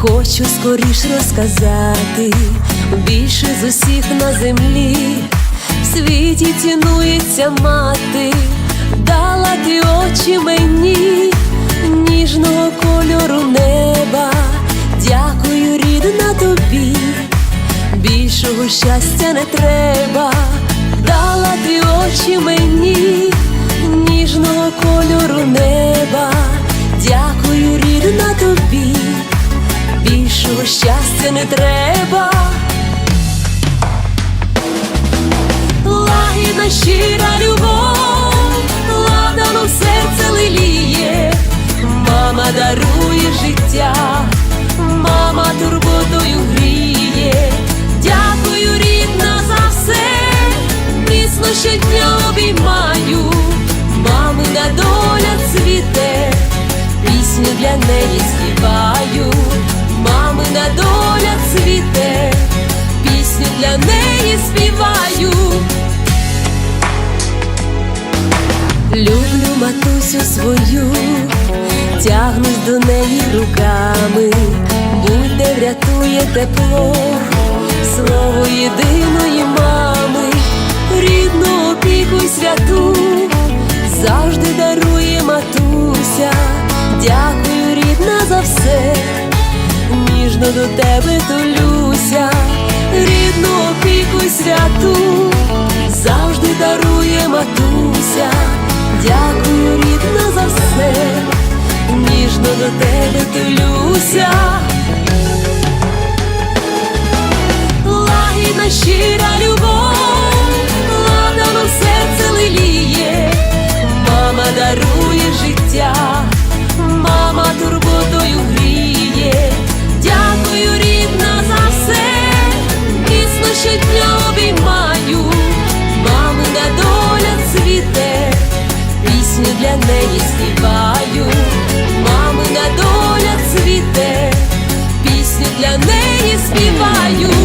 Хочу скоріш розказати більше з усіх на землі. В світі цінується мати, дала ти очі мені, ніжного кольору неба. Дякую, рідна тобі, більшого щастя не треба, дала ти очі мені, ніжного кольору неба. Дякую, рідна тобі, щастя не треба. Лагідна щира любов, ладано в серце лиліє, мама дарує життя, мама турботою гріє. Дякую, рідна, за все, міцно щодня обіймаю, матусю свою, тягнусь до неї руками, будь-де врятує тепло, слово єдиної мами, рідну опіку й святу, завжди дарує матуся, дякую, рідна, за все, ніжно до тебе толюся, до тебе толюся. для неї співаю.